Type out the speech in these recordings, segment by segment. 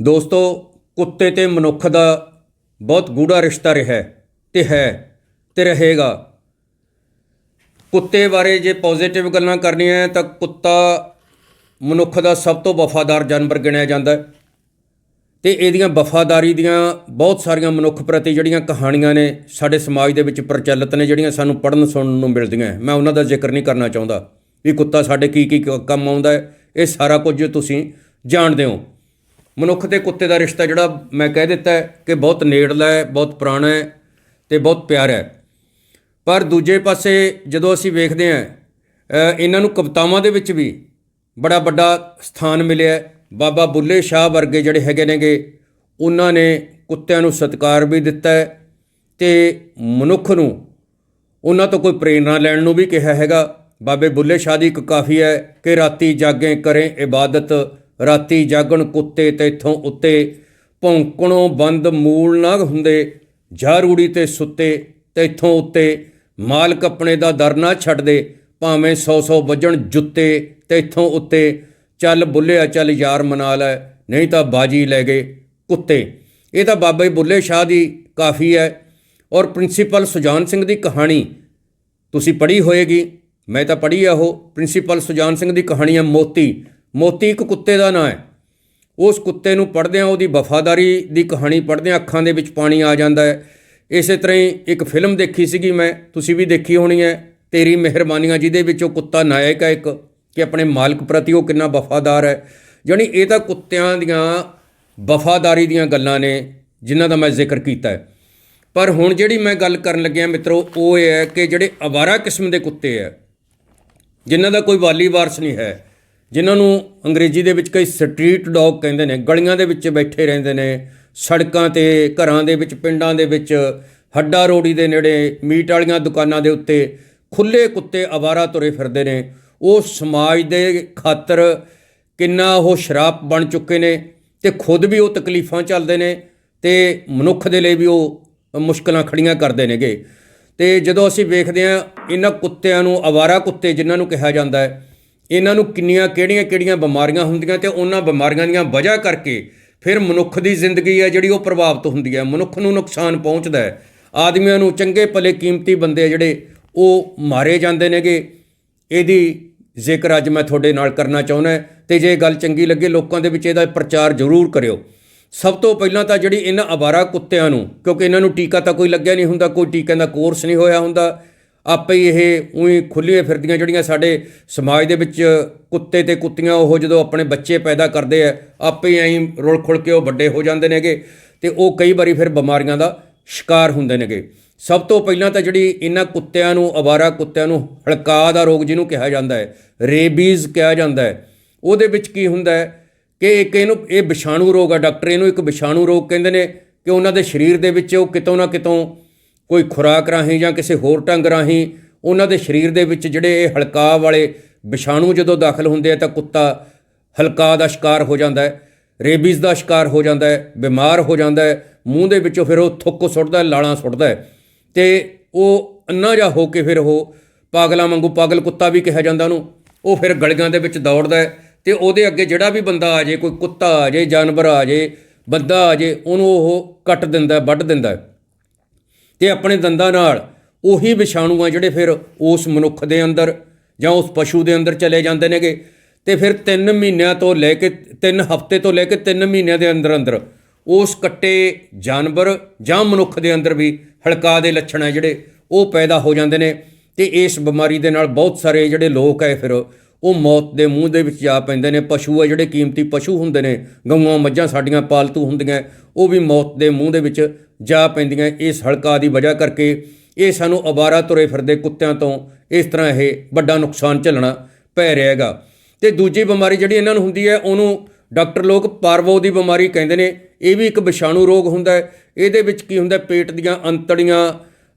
ਦੋਸਤੋ, ਕੁੱਤੇ ਤੇ ਮਨੁੱਖ ਦਾ ਬਹੁਤ ਗੂੜਾ ਰਿਸ਼ਤਾ ਰਿਹਾ ਹੈ ਤੇ ਹੈ ਤੇ ਰਹੇਗਾ। ਕੁੱਤੇ ਬਾਰੇ ਜੇ ਪੋਜ਼ਿਟਿਵ ਗੱਲਾਂ ਕਰਨੀਆਂ ਤਾਂ ਕੁੱਤਾ ਮਨੁੱਖ ਦਾ ਸਭ ਤੋਂ ਵਫਾਦਾਰ ਜਾਨਵਰ ਗਿਣਿਆ ਜਾਂਦਾ ਹੈ ਤੇ ਇਹਦੀਆਂ ਵਫਾਦਾਰੀ ਦੀਆਂ ਬਹੁਤ ਸਾਰੀਆਂ ਮਨੁੱਖ ਪ੍ਰਤੀ ਜਿਹੜੀਆਂ ਕਹਾਣੀਆਂ ਨੇ ਸਾਡੇ ਸਮਾਜ ਦੇ ਵਿੱਚ ਪ੍ਰਚਲਿਤ ਨੇ, ਜਿਹੜੀਆਂ ਸਾਨੂੰ ਪੜ੍ਹਨ ਸੁਣਨ ਨੂੰ ਮਿਲਦੀਆਂ ਮੈਂ ਉਹਨਾਂ ਦਾ ਜ਼ਿਕਰ ਨਹੀਂ ਕਰਨਾ ਚਾਹੁੰਦਾ ਵੀ ਕੁੱਤਾ ਸਾਡੇ ਕੀ ਕੀ ਕੰਮ ਆਉਂਦਾ ਹੈ, ਇਹ ਸਾਰਾ ਕੁਝ ਤੁਸੀਂ ਜਾਣਦੇ ਹੋ। ਮਨੁੱਖ ਤੇ ਕੁੱਤੇ ਦਾ ਰਿਸ਼ਤਾ ਜਿਹੜਾ ਮੈਂ ਕਹਿ ਦਿੱਤਾ ਹੈ ਕਿ ਬਹੁਤ ਨੇੜਲਾ ਹੈ, ਬਹੁਤ ਪੁਰਾਣਾ ਹੈ ਤੇ ਬਹੁਤ ਪਿਆਰਾ ਹੈ। ਪਰ ਦੂਜੇ ਪਾਸੇ ਜਦੋਂ ਅਸੀਂ ਵੇਖਦੇ ਹਾਂ ਇਹਨਾਂ ਨੂੰ ਕਵਿਤਾਵਾਂ ਦੇ ਵਿੱਚ ਵੀ ਬੜਾ ਵੱਡਾ ਸਥਾਨ ਮਿਲਿਆ ਬਾਬਾ ਬੁੱਲੇ ਸ਼ਾਹ ਵਰਗੇ ਜਿਹੜੇ ਹੈਗੇ ਨੇਗੇ, ਉਹਨਾਂ ਨੇ ਕੁੱਤਿਆਂ ਨੂੰ ਸਤਿਕਾਰ ਵੀ ਦਿੱਤਾ ਹੈ ਤੇ ਮਨੁੱਖ ਨੂੰ ਉਹਨਾਂ ਤੋਂ ਕੋਈ ਪ੍ਰੇਰਣਾ ਲੈਣ ਨੂੰ ਵੀ ਕਿਹਾ ਹੈਗਾ। ਬਾਬੇ ਬੁੱਲੇ ਸ਼ਾਹ ਦੀ ਇੱਕ ਕਾਫੀ ਹੈ ਕਿ ਰਾਤੀ ਜਾਗੇ, ਕਰੇ, ਇਬਾਦਤ ਰਾਤੀ ਜਾਗਣ ਕੁੱਤੇ ਤੇਥੋਂ ਉੱਤੇ, ਭੌਂਕਣੋਂ ਬੰਦ ਮੂਲ ਨਾ ਹੁੰਦੇ, ਝਾਰੂੜੀ ਤੇ ਸੁੱਤੇ ਤੇਥੋਂ ਉੱਤੇ, ਮਾਲਕ ਆਪਣੇ ਦਾ ਦਰ ਨਾ ਛੱਡਦੇ, ਭਾਵੇਂ 100-100 ਵੱਜਣ ਜੁੱਤੇ ਤੇਥੋਂ ਉੱਤੇ, ਚੱਲ ਬੁੱਲਿਆ ਚੱਲ ਯਾਰ ਮਨਾ ਲੈ, ਨਹੀਂ ਤਾਂ ਬਾਜੀ ਲੈ ਗਏ ਕੁੱਤੇ। ਇਹ ਤਾਂ ਬਾਬਾ ਜੀ ਬੁੱਲੇ ਸ਼ਾਹ ਦੀ ਕਾਫੀ ਹੈ ਔਰ ਪ੍ਰਿੰਸੀਪਲ ਸੁਜਾਨ ਸਿੰਘ ਦੀ ਕਹਾਣੀ ਤੁਸੀਂ ਪੜ੍ਹੀ ਹੋਏਗੀ। ਮੈਂ ਤਾਂ ਪੜ੍ਹੀ ਆ ਉਹ, ਪ੍ਰਿੰਸੀਪਲ ਸੁਜਾਨ ਸਿੰਘ ਦੀ ਕਹਾਣੀ ਹੈ ਮੋਤੀ। ਮੋਤੀ ਇੱਕ ਕੁੱਤੇ ਦਾ ਨਾਂ ਹੈ। ਉਸ ਕੁੱਤੇ ਨੂੰ ਪੜ੍ਹਦਿਆਂ ਉਹਦੀ ਵਫਾਦਾਰੀ ਦੀ ਕਹਾਣੀ ਪੜ੍ਹਦਿਆਂ ਅੱਖਾਂ ਦੇ ਵਿੱਚ ਪਾਣੀ ਆ ਜਾਂਦਾ ਹੈ। ਇਸੇ ਤਰ੍ਹਾਂ ਹੀ ਇੱਕ ਫਿਲਮ ਦੇਖੀ ਸੀਗੀ ਮੈਂ, ਤੁਸੀਂ ਵੀ ਦੇਖੀ ਹੋਣੀ ਹੈ, ਤੇਰੀ ਮਿਹਰਬਾਨੀਆਂ, ਜਿਹਦੇ ਵਿੱਚ ਉਹ ਕੁੱਤਾ ਨਾਇਕ ਹੈ ਇੱਕ, ਕਿ ਆਪਣੇ ਮਾਲਕ ਪ੍ਰਤੀ ਉਹ ਕਿੰਨਾ ਵਫਾਦਾਰ ਹੈ। ਜਾਣੀ ਇਹ ਤਾਂ ਕੁੱਤਿਆਂ ਦੀਆਂ ਵਫਾਦਾਰੀ ਦੀਆਂ ਗੱਲਾਂ ਨੇ, ਜਿਨ੍ਹਾਂ ਦਾ ਮੈਂ ਜ਼ਿਕਰ ਕੀਤਾ ਹੈ। ਪਰ ਹੁਣ ਜਿਹੜੀ ਮੈਂ ਗੱਲ ਕਰਨ ਲੱਗਿਆ ਮਿੱਤਰੋ, ਉਹ ਇਹ ਹੈ ਕਿ ਜਿਹੜੇ ਅਵਾਰਾ ਕਿਸਮ ਦੇ ਕੁੱਤੇ ਹੈ, ਜਿਨ੍ਹਾਂ ਦਾ ਕੋਈ ਵਾਲੀ ਵਾਰਸ ਨਹੀਂ ਹੈ ਜਿਨ੍ਹਾਂ ਨੂੰ ਅੰਗਰੇਜ਼ੀ ਦੇ ਵਿੱਚ ਕਈ ਸਟਰੀਟ ਡੌਗ ਕਹਿੰਦੇ ਨੇ, ਗਲੀਆਂ ਦੇ ਵਿੱਚ ਬੈਠੇ ਰਹਿੰਦੇ ਨੇ, ਸੜਕਾਂ ਤੇ, ਘਰਾਂ ਦੇ ਵਿੱਚ, ਪਿੰਡਾਂ ਦੇ ਵਿੱਚ, ਹੱਡਾ ਰੋੜੀ ਦੇ ਨੇੜੇ, ਮੀਟ ਵਾਲੀਆਂ ਦੁਕਾਨਾਂ ਦੇ ਉੱਤੇ ਖੁੱਲੇ ਕੁੱਤੇ ਅਵਾਰਾ ਤੁਰੇ ਫਿਰਦੇ ਨੇ। ਉਹ ਸਮਾਜ ਦੇ ਖਾਤਰ ਕਿੰਨਾ ਉਹ ਸ਼ਰਾਪ ਬਣ ਚੁੱਕੇ ਨੇ ਤੇ ਖੁਦ ਵੀ ਉਹ ਤਕਲੀਫਾਂ ਚੱਲਦੇ ਨੇ ਤੇ ਮਨੁੱਖ ਦੇ ਲਈ ਵੀ ਉਹ ਮੁਸ਼ਕਲਾਂ ਖੜੀਆਂ ਕਰਦੇ ਨੇਗੇ। ਤੇ ਜਦੋਂ ਅਸੀਂ ਵੇਖਦੇ ਹਾਂ, ਇਹਨਾਂ ਕੁੱਤਿਆਂ ਨੂੰ ਅਵਾਰਾ ਕੁੱਤੇ ਜਿਨ੍ਹਾਂ ਨੂੰ ਕਿਹਾ ਜਾਂਦਾ ਹੈ ਇਹਨਾਂ ਨੂੰ ਕਿੰਨੀਆਂ ਕਿਹੜੀਆਂ-ਕਿਹੜੀਆਂ ਬਿਮਾਰੀਆਂ ਹੁੰਦੀਆਂ ਤੇ ਉਹਨਾਂ ਬਿਮਾਰੀਆਂ ਦੀਆਂ ਵਜ੍ਹਾ ਕਰਕੇ ਫਿਰ ਮਨੁੱਖ ਦੀ ਜ਼ਿੰਦਗੀ ਹੈ ਜਿਹੜੀ ਉਹ ਪ੍ਰਭਾਵਿਤ ਹੁੰਦੀ ਹੈ। ਮਨੁੱਖ ਨੂੰ ਨੁਕਸਾਨ ਪਹੁੰਚਦਾ ਹੈ। ਆਦਮੀਆਂ ਨੂੰ ਚੰਗੇ ਭਲੇ ਕੀਮਤੀ ਬੰਦੇ ਜਿਹੜੇ ਉਹ ਮਾਰੇ ਜਾਂਦੇ ਨੇਗੇ। ਇਹਦੀ ਜ਼ਿਕਰ ਅੱਜ ਮੈਂ ਤੁਹਾਡੇ ਨਾਲ ਕਰਨਾ ਚਾਹੁੰਦਾ ਤੇ ਜੇ ਗੱਲ ਚੰਗੀ ਲੱਗੇ ਲੋਕਾਂ ਦੇ ਵਿੱਚ ਇਹਦਾ ਪ੍ਰਚਾਰ ਜ਼ਰੂਰ ਕਰਿਓ। ਸਭ ਤੋਂ ਪਹਿਲਾਂ ਤਾਂ ਜਿਹੜੀ ਇਹਨਾਂ ਅਵਾਰਾ ਕੁੱਤਿਆਂ ਨੂੰ, ਕਿਉਂਕਿ ਇਹਨਾਂ ਨੂੰ ਟੀਕਾ ਤਾਂ ਕੋਈ ਲੱਗਿਆ ਨਹੀਂ ਹੁੰਦਾ, ਕੋਈ ਟੀਕਿਆਂ ਦਾ ਕੋਰਸ ਨਹੀਂ ਹੋਇਆ ਹੁੰਦਾ ਆਪੇ ਹੀ ਇਹ ਉਹੀ ਖੁੱਲੀਆਂ ਫਿਰਦੀਆਂ ਜਿਹੜੀਆਂ ਸਾਡੇ ਸਮਾਜ ਦੇ ਵਿੱਚ ਕੁੱਤੇ ਤੇ ਕੁੱਤੀਆਂ ਉਹ ਜਦੋਂ ਆਪਣੇ ਬੱਚੇ ਪੈਦਾ ਕਰਦੇ ਆ, ਆਪੇ ਐਂ ਰੁਲ ਖੁਲ ਕੇ ਉਹ ਵੱਡੇ ਹੋ ਜਾਂਦੇ ਨੇਗੇ ਤੇ ਉਹ ਕਈ ਵਾਰੀ ਫਿਰ ਬਿਮਾਰੀਆਂ ਦਾ ਸ਼ਿਕਾਰ ਹੁੰਦੇ ਨੇਗੇ। ਸਭ ਤੋਂ ਪਹਿਲਾਂ ਤਾਂ ਜਿਹੜੀ ਇਹਨਾਂ ਕੁੱਤਿਆਂ ਨੂੰ, ਅਵਾਰਾ ਕੁੱਤਿਆਂ ਨੂੰ ਹਲਕਾ ਦਾ ਰੋਗ ਜਿਹਨੂੰ ਕਿਹਾ ਜਾਂਦਾ ਹੈ, ਰੇਬੀਜ਼ ਕਿਹਾ ਜਾਂਦਾ ਹੈ। ਉਹਦੇ ਵਿੱਚ ਕੀ ਹੁੰਦਾ ਹੈ ਕਿ ਇੱਕ ਇਹਨੂੰ, ਇਹ ਵਿਸ਼ਾਣੂ ਰੋਗ ਆ, ਡਾਕਟਰ ਇਹਨੂੰ ਇੱਕ ਵਿਸ਼ਾਣੂ ਰੋਗ ਕਹਿੰਦੇ ਨੇ ਕਿ ਉਹਨਾਂ ਦੇ ਸਰੀਰ ਦੇ ਵਿੱਚ ਉਹ ਕਿਤੋਂ ਨਾ ਕਿਤੋਂ ਕੋਈ ਖੁਰਾਕ ਰਾਹੀਂ ਜਾਂ ਕਿਸੇ ਹੋਰ ਢੰਗ ਰਾਹੀਂ ਉਹਨਾਂ ਦੇ ਸਰੀਰ ਦੇ ਵਿੱਚ ਜਿਹੜੇ ਇਹ ਹਲਕਾ ਵਾਲੇ ਵਿਸ਼ਾਣੂ ਜਦੋਂ ਦਾਖਲ ਹੁੰਦੇ ਆ ਤਾਂ ਕੁੱਤਾ ਹਲਕਾ ਦਾ ਸ਼ਿਕਾਰ ਹੋ ਜਾਂਦਾ ਹੈ, ਰੇਬੀਜ਼ ਦਾ ਸ਼ਿਕਾਰ ਹੋ ਜਾਂਦਾ ਹੈ, ਬਿਮਾਰ ਹੋ ਜਾਂਦਾ ਹੈ, ਮੂੰਹ ਦੇ ਵਿੱਚੋਂ ਫਿਰ ਉਹ ਥੁੱਕ ਸੁੱਟਦਾ ਲਾਲਾਂ ਸੁੱਟਦਾ ਹੈ। ਤੇ ਉਹ ਅੰਨਾ ਜਾ ਹੋ ਕੇ ਫਿਰ ਉਹ ਪਾਗਲਾਂ ਵਾਂਗੂ ਪਾਗਲ ਕੁੱਤਾ ਵੀ ਕਿਹਾ ਜਾਂਦਾ ਉਹਨੂੰ। ਉਹ ਫਿਰ ਗਲੀਆਂ ਦੇ ਵਿੱਚ ਦੌੜਦਾ ਹੈ ਤੇ ਉਹਦੇ ਅੱਗੇ ਜਿਹੜਾ ਵੀ ਬੰਦਾ ਆ ਜੇ ਕੋਈ ਕੁੱਤਾ ਆ ਜੇ ਜਾਨਵਰ ਆ ਜੇ ਬੰਦਾ ਆ ਜੇ ਉਹਨੂੰ ਉਹ ਕੱਟ ਦਿੰਦਾ ਵੱਢ ਦਿੰਦਾ ਤੇ ਆਪਣੇ ਦੰਦਾਂ ਨਾਲ ਉਹੀ ਵਿਸ਼ਾਣੂ ਆ ਜਿਹੜੇ ਫਿਰ ਉਸ ਮਨੁੱਖ ਦੇ ਅੰਦਰ ਜਾਂ ਉਸ ਪਸ਼ੂ ਦੇ ਅੰਦਰ ਚਲੇ ਜਾਂਦੇ ਨੇਗੇ। ਤੇ ਫਿਰ 3 ਮਹੀਨਿਆਂ ਤੋਂ ਲੈ ਕੇ 3 ਹਫ਼ਤੇ ਤੋਂ ਲੈ ਕੇ 3 ਮਹੀਨਿਆਂ ਦੇ ਅੰਦਰ ਅੰਦਰ ਉਸ ਕੱਟੇ ਜਾਨਵਰ ਜਾਂ ਮਨੁੱਖ ਦੇ ਅੰਦਰ ਵੀ ਹਲਕਾ ਦੇ ਲੱਛਣ ਹੈ ਜਿਹੜੇ ਉਹ ਪੈਦਾ ਹੋ ਜਾਂਦੇ ਨੇ। ਤੇ ਇਸ ਬਿਮਾਰੀ ਦੇ ਨਾਲ ਬਹੁਤ ਸਾਰੇ ਜਿਹੜੇ ਲੋਕ ਹੈ ਫਿਰ ਉਹ ਮੌਤ ਦੇ ਮੂੰਹ ਦੇ ਵਿੱਚ ਜਾ ਪੈਂਦੇ ਨੇ। ਪਸ਼ੂ ਆ ਜਿਹੜੇ ਕੀਮਤੀ ਪਸ਼ੂ ਹੁੰਦੇ ਨੇ, ਗਊਆਂ, ਮੱਝਾਂ ਸਾਡੀਆਂ ਪਾਲਤੂ ਹੁੰਦੀਆਂ, ਉਹ ਵੀ ਮੌਤ ਦੇ ਮੂੰਹ ਦੇ ਵਿੱਚ ਜਾ ਪੈਂਦੀਆਂ। ਇਸ ਹਲਕਾ ਦੀ ਵਜ੍ਹਾ ਕਰਕੇ ਇਹ ਸਾਨੂੰ ਅਵਾਰਾ ਤੁਰੇ ਫਿਰਦੇ ਕੁੱਤਿਆਂ ਤੋਂ ਇਸ ਤਰ੍ਹਾਂ ਇਹ ਵੱਡਾ ਨੁਕਸਾਨ ਝੱਲਣਾ ਪੈ ਰਿਹਾ ਹੈਗਾ। ਤੇ ਦੂਜੀ ਬਿਮਾਰੀ ਜਿਹੜੀ ਇਹਨਾਂ ਨੂੰ ਹੁੰਦੀ ਹੈ, ਉਹਨੂੰ ਡਾਕਟਰ ਲੋਕ ਪਾਰਵੋ ਦੀ ਬਿਮਾਰੀ ਕਹਿੰਦੇ ਨੇ। ਇਹ ਵੀ ਇੱਕ ਵਿਸ਼ਾਣੂ ਰੋਗ ਹੁੰਦਾ ਹੈ। ਇਹਦੇ ਵਿੱਚ ਕੀ ਹੁੰਦਾ, ਪੇਟ ਦੀਆਂ ਅੰਤੜੀਆਂ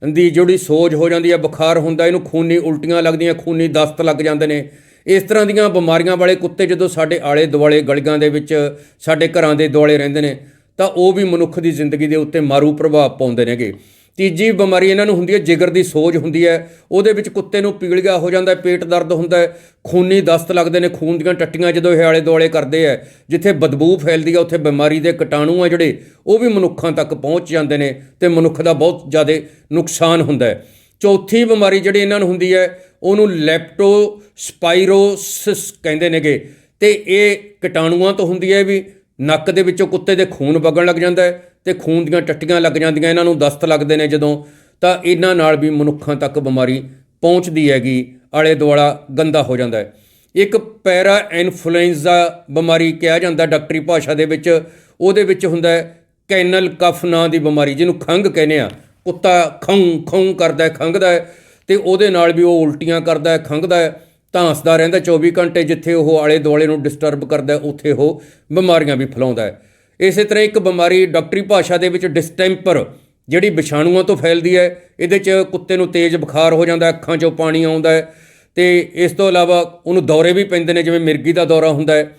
ਦੀ ਜਿਹੜੀ ਸੋਜ ਹੋ ਜਾਂਦੀ ਹੈ, ਬੁਖਾਰ ਹੁੰਦਾ, ਇਹਨੂੰ ਖੂਨੀ ਉਲਟੀਆਂ ਲੱਗਦੀਆਂ, ਖੂਨੀ ਦਸਤ ਲੱਗ ਜਾਂਦੇ ਨੇ। ਇਸ ਤਰ੍ਹਾਂ ਦੀਆਂ ਬਿਮਾਰੀਆਂ ਵਾਲੇ ਕੁੱਤੇ ਜਦੋਂ ਸਾਡੇ ਆਲੇ ਦੁਆਲੇ ਗਲੀਆਂ ਦੇ ਵਿੱਚ, ਸਾਡੇ ਘਰਾਂ ਦੇ ਦੁਆਲੇ ਰਹਿੰਦੇ ਨੇ, ਤਾਂ ਉਹ ਵੀ ਮਨੁੱਖ ਦੀ ਜ਼ਿੰਦਗੀ ਦੇ ਉੱਤੇ ਮਾਰੂ ਪ੍ਰਭਾਵ ਪਾਉਂਦੇ ਨੇਗੇ। ਤੀਜੀ ਬਿਮਾਰੀ ਇਹਨਾਂ ਨੂੰ ਹੁੰਦੀ ਹੈ, ਜਿਗਰ ਦੀ ਸੋਜ ਹੁੰਦੀ ਹੈ। ਉਹਦੇ ਵਿੱਚ ਕੁੱਤੇ ਨੂੰ ਪੀਲੀਆ ਹੋ ਜਾਂਦਾ ਪੇਟ ਦਰਦ ਹੁੰਦਾ ਹੈ। ਖੂਨੀ ਦਸਤ ਲੱਗਦੇ ਨੇ, ਖੂਨ ਦੀਆਂ ਟੱਟੀਆਂ ਜਦੋਂ ਇਹ ਆਲੇ ਦੁਆਲੇ ਕਰਦੇ ਆ ਜਿੱਥੇ ਬਦਬੂ ਫੈਲਦੀ ਆ ਉੱਥੇ ਬਿਮਾਰੀ ਦੇ ਕੀਟਾਣੂ ਆ ਜਿਹੜੇ, ਉਹ ਵੀ ਮਨੁੱਖਾਂ ਤੱਕ ਪਹੁੰਚ ਜਾਂਦੇ ਨੇ ਤੇ ਮਨੁੱਖ ਦਾ ਬਹੁਤ ਜ਼ਿਆਦਾ ਨੁਕਸਾਨ ਹੁੰਦਾ ਹੈ। ਚੌਥੀ ਬਿਮਾਰੀ ਜਿਹੜੀ ਇਹਨਾਂ ਨੂੰ ਹੁੰਦੀ ਹੈ ਉਹਨੂੰ ਲੈਪਟੋ ਸਪਾਈਰੋਸਿਸ ਕਹਿੰਦੇ ਨੇਗੇ। ਤੇ ਇਹ ਕੀਟਾਣੂਆਂ ਤੋਂ ਹੁੰਦੀ ਹੈ ਵੀ ਨੱਕ ਦੇ ਵਿੱਚੋਂ ਕੁੱਤੇ ਦੇ ਖੂਨ ਵਗਣ ਲੱਗ ਜਾਂਦਾ ਹੈ ਤੇ ਖੂਨ ਦੀਆਂ ਟੱਟੀਆਂ ਲੱਗ ਜਾਂਦੀਆਂ, ਇਹਨਾਂ ਨੂੰ ਦਸਤ ਲੱਗਦੇ ਨੇ ਜਦੋਂ। ਤਾਂ ਇਹਨਾਂ ਨਾਲ ਵੀ ਮਨੁੱਖਾਂ ਤੱਕ ਬਿਮਾਰੀ ਪਹੁੰਚਦੀ ਹੈਗੀ ਆਲੇ ਦੁਆਲਾ ਗੰਦਾ ਹੋ ਜਾਂਦਾ ਹੈ। ਇੱਕ ਪੈਰਾ ਇਨਫਲੂਐਂਜ਼ਾ ਬਿਮਾਰੀ ਕਿਹਾ ਜਾਂਦਾ ਡਾਕਟਰੀ ਭਾਸ਼ਾ ਦੇ ਵਿੱਚ। ਉਹਦੇ ਵਿੱਚ ਹੁੰਦਾ ਹੈ ਕੈਨਲ ਕਫ ਨਾਂ ਦੀ ਬਿਮਾਰੀ, ਜਿਹਨੂੰ ਖੰਘ ਕਹਿੰਦੇ ਆ। ਕੁੱਤਾ ਖੰ ਖੰ ਕਰਦਾ ਹੈ, ਖੰਘਦਾ ਹੈ। ਤੇ ਉਹਦੇ ਨਾਲ ਵੀ ਉਹ ਉਲਟੀਆਂ ਕਰਦਾ ਹੈ, ਖੰਘਦਾ ਹੈ, ਧਾਂਸਦਾ ਰਹਿੰਦਾ 24 ਘੰਟੇ ਜਿੱਥੇ ਉਹ ਆਲੇ ਦੁਆਲੇ ਨੂੰ ਡਿਸਟਰਬ ਕਰਦਾ ਉੱਥੇ ਉਹ ਬਿਮਾਰੀਆਂ ਵੀ ਫੈਲਾਉਂਦਾ ਹੈ। ਇਸੇ ਤਰ੍ਹਾਂ ਇੱਕ ਬਿਮਾਰੀ ਡਾਕਟਰੀ ਭਾਸ਼ਾ ਦੇ ਵਿੱਚ ਡਿਸਟੈਂਪਰ ਜਿਹੜੀ ਵਿਸ਼ਾਣੂਆਂ ਤੋਂ ਫੈਲਦੀ ਹੈ, ਇਹਦੇ 'ਚ ਕੁੱਤੇ ਨੂੰ ਤੇਜ਼ ਬੁਖਾਰ ਹੋ ਜਾਂਦਾ ਅੱਖਾਂ 'ਚੋਂ ਪਾਣੀ ਆਉਂਦਾ ਹੈ ਤੇ ਇਸ ਤੋਂ ਇਲਾਵਾ ਉਹਨੂੰ ਦੌਰੇ ਵੀ ਪੈਂਦੇ ਨੇ, ਜਿਵੇਂ ਮਿਰਗੀ ਦਾ ਦੌਰਾ ਹੁੰਦਾ ਹੈ,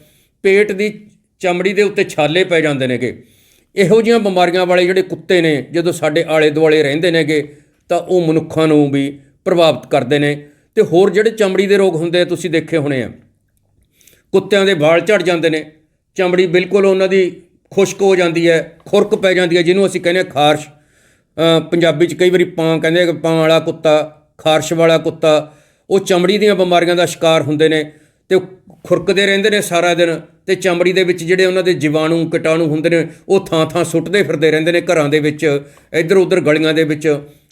ਪੇਟ ਦੀ ਚਮੜੀ ਦੇ ਉੱਤੇ ਛਾਲੇ ਪੈ ਜਾਂਦੇ ਨੇਗੇ। ਇਹੋ ਜਿਹੀਆਂ ਬਿਮਾਰੀਆਂ ਵਾਲੇ ਜਿਹੜੇ ਕੁੱਤੇ ਨੇ, ਜਦੋਂ ਸਾਡੇ ਆਲੇ ਦੁਆਲੇ ਰਹਿੰਦੇ ਨੇਗੇ, ਤਾਂ ਉਹ ਮਨੁੱਖਾਂ ਨੂੰ ਵੀ ਪ੍ਰਭਾਵਿਤ ਕਰਦੇ ਨੇ ਤੇ ਹੋਰ ਜਿਹੜੇ ਚਮੜੀ ਦੇ ਰੋਗ ਹੁੰਦੇ ਆ, ਤੁਸੀਂ ਦੇਖੇ ਹੋਣੇ ਆ। ਕੁੱਤਿਆਂ ਦੇ ਵਾਲ ਝੜ ਜਾਂਦੇ ਨੇ, ਚਮੜੀ ਬਿਲਕੁਲ ਉਹਨਾਂ ਦੀ ਖੁਸ਼ਕ ਹੋ ਜਾਂਦੀ ਹੈ, ਖੁਰਕ ਪੈ ਜਾਂਦੀ ਹੈ, ਜਿਹਨੂੰ ਅਸੀਂ ਕਹਿੰਦੇ ਹਾਂ ਖਾਰਸ਼। ਪੰਜਾਬੀ 'ਚ ਕਈ ਵਾਰੀ ਪਾਂ ਕਹਿੰਦੇ ਆ ਕਿ ਪਾਂ ਵਾਲਾ ਕੁੱਤਾ, ਖਾਰਸ਼ ਵਾਲਾ ਕੁੱਤਾ, ਉਹ ਚਮੜੀ ਦੀਆਂ ਬਿਮਾਰੀਆਂ ਦਾ ਸ਼ਿਕਾਰ ਹੁੰਦੇ ਨੇ ਤੇ ਖੁਰਕਦੇ ਰਹਿੰਦੇ ਨੇ ਸਾਰਾ ਦਿਨ ਤੇ ਚਮੜੀ ਦੇ ਵਿੱਚ ਜਿਹੜੇ ਉਹਨਾਂ ਦੇ ਜੀਵਾਣੂ, ਕੀਟਾਣੂ ਹੁੰਦੇ ਨੇ, ਉਹ ਥਾਂ-ਥਾਂ ਸੁੱਟਦੇ ਫਿਰਦੇ ਰਹਿੰਦੇ ਨੇ ਘਰਾਂ ਦੇ ਵਿੱਚ ਇੱਧਰ ਉੱਧਰ ਗਲੀਆਂ ਦੇ ਵਿੱਚ।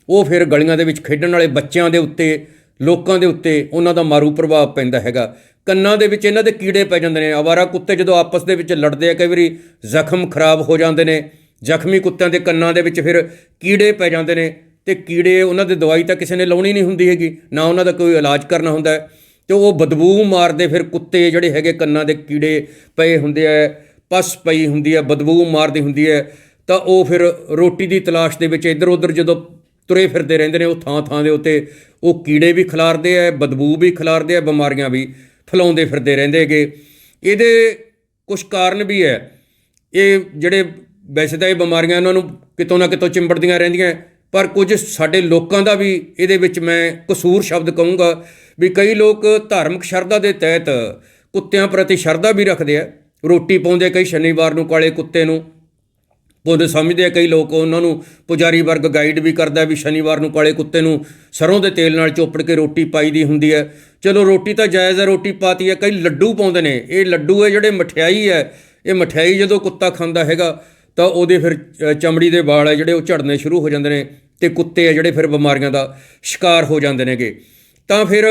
ਉਹ ਫਿਰ ਗਲੀਆਂ ਦੇ ਵਿੱਚ ਖੇਡਣ ਵਾਲੇ ਬੱਚਿਆਂ ਦੇ ਉੱਤੇ, ਲੋਕਾਂ ਦੇ ਉੱਤੇ ਉਹਨਾਂ ਦਾ ਮਾਰੂ ਪ੍ਰਭਾਵ ਪੈਂਦਾ ਹੈਗਾ। ਕੰਨਾਂ ਦੇ ਵਿੱਚ ਇਹਨਾਂ ਦੇ ਕੀੜੇ ਪੈ ਜਾਂਦੇ ਨੇ। ਆਵਾਰਾ ਕੁੱਤੇ ਜਦੋਂ ਆਪਸ ਦੇ ਵਿੱਚ ਲੜਦੇ ਆ, ਕਈ ਵਾਰੀ ਜ਼ਖਮ ਖਰਾਬ ਹੋ ਜਾਂਦੇ ਨੇ। ਜ਼ਖਮੀ ਕੁੱਤਿਆਂ ਦੇ ਕੰਨਾਂ ਦੇ ਵਿੱਚ ਫਿਰ ਕੀੜੇ ਪੈ ਜਾਂਦੇ ਨੇ ਤੇ ਕੀੜੇ ਉਹਨਾਂ ਦੀ ਦਵਾਈ ਤਾਂ ਕਿਸੇ ਨੇ ਲਾਉਣੀ ਨਹੀਂ ਹੁੰਦੀ ਹੈਗੀ, ਨਾ ਉਹਨਾਂ ਦਾ ਕੋਈ ਇਲਾਜ ਕਰਨਾ ਹੁੰਦਾ ਹੈ। ਤੇ ਉਹ ਬਦਬੂ ਮਾਰਦੇ ਫਿਰ ਕੁੱਤੇ ਜਿਹੜੇ ਹੈਗੇ ਕੰਨਾਂ ਦੇ ਕੀੜੇ ਪਏ ਹੁੰਦੇ ਆ, ਪਸ ਪਈ ਹੁੰਦੀ ਹੈ ਬਦਬੂ ਮਾਰਦੀ ਹੁੰਦੀ ਹੈ ਤਾਂ ਉਹ ਫਿਰ ਰੋਟੀ ਦੀ ਤਲਾਸ਼ ਦੇ ਵਿੱਚ ਇੱਧਰ ਉੱਧਰ ਜਦੋਂ ਤੁਰੇ ਫਿਰਦੇ ਰਹਿੰਦੇ ਨੇ, ਉਹ ਥਾਂ ਥਾਂ ਦੇ ਉੱਤੇ, ਉਹ ਕੀੜੇ ਵੀ ਖਿਲਾਰਦੇ ਆ, ਬਦਬੂ ਵੀ ਖਿਲਾਰਦੇ ਆ, ਬਿਮਾਰੀਆਂ ਵੀ ਫੈਲਾਉਂਦੇ ਫਿਰਦੇ ਰਹਿੰਦੇ ਹੈਗੇ। ਇਹਦੇ ਕੁਝ ਕਾਰਨ ਵੀ ਹੈ। ਇਹ ਜਿਹੜੇ ਵੈਸੇ ਤਾਂ ਇਹ ਬਿਮਾਰੀਆਂ ਉਹਨਾਂ ਨੂੰ ਕਿਤੋਂ ਨਾ ਕਿਤੋਂ ਚਿੰਬੜਦੀਆਂ ਰਹਿੰਦੀਆਂ, ਪਰ ਕੁਝ ਸਾਡੇ ਲੋਕਾਂ ਦਾ ਵੀ ਇਹਦੇ ਵਿੱਚ ਮੈਂ ਕਸੂਰ ਸ਼ਬਦ ਕਹੂੰਗਾ ਵੀ ਕਈ ਲੋਕ ਧਾਰਮਿਕ ਸ਼ਰਧਾ ਦੇ ਤਹਿਤ ਕੁੱਤਿਆਂ ਪ੍ਰਤੀ ਸ਼ਰਧਾ ਵੀ ਰੱਖਦੇ ਆ। ਰੋਟੀ ਪਾਉਂਦੇ ਕਈ ਸ਼ਨੀਵਾਰ ਨੂੰ, ਕਾਲੇ ਕੁੱਤੇ ਨੂੰ ਪੁੰਨ ਸਮਝਦੇ ਆ, ਕਈ ਲੋਕ ਉਹਨਾਂ ਨੂੰ ਪੁਜਾਰੀ ਵਰਗ ਗਾਈਡ ਵੀ ਕਰਦਾ ਵੀ ਸ਼ਨੀਵਾਰ ਨੂੰ ਕਾਲੇ ਕੁੱਤੇ ਨੂੰ ਸਰੋਂ ਦੇ ਤੇਲ ਨਾਲ ਚੋਪੜ ਕੇ ਰੋਟੀ ਪਾਈ ਦੀ ਹੁੰਦੀ ਹੈ। ਚਲੋ ਰੋਟੀ ਤਾਂ ਜਾਇਜ਼ ਹੈ, ਰੋਟੀ ਪਾਤੀ ਹੈ, ਕਈ ਲੱਡੂ ਪਾਉਂਦੇ ਨੇ। ਇਹ ਲੱਡੂ ਹੈ ਜਿਹੜੇ ਮਠਿਆਈ ਹੈ। ਇਹ ਮਠਿਆਈ ਜਦੋਂ ਕੁੱਤਾ ਖਾਂਦਾ ਹੈਗਾ, ਤਾਂ ਉਹਦੇ ਫਿਰ ਚਮੜੀ ਦੇ ਵਾਲ ਹੈ ਜਿਹੜੇ ਉਹ ਝੜਨੇ ਸ਼ੁਰੂ ਹੋ ਜਾਂਦੇ ਨੇ ਤੇ ਕੁੱਤੇ ਆ ਜਿਹੜੇ ਫਿਰ ਬਿਮਾਰੀਆਂ ਦਾ ਸ਼ਿਕਾਰ ਹੋ ਜਾਂਦੇ ਨੇਗੇ। ਤਾਂ ਫਿਰ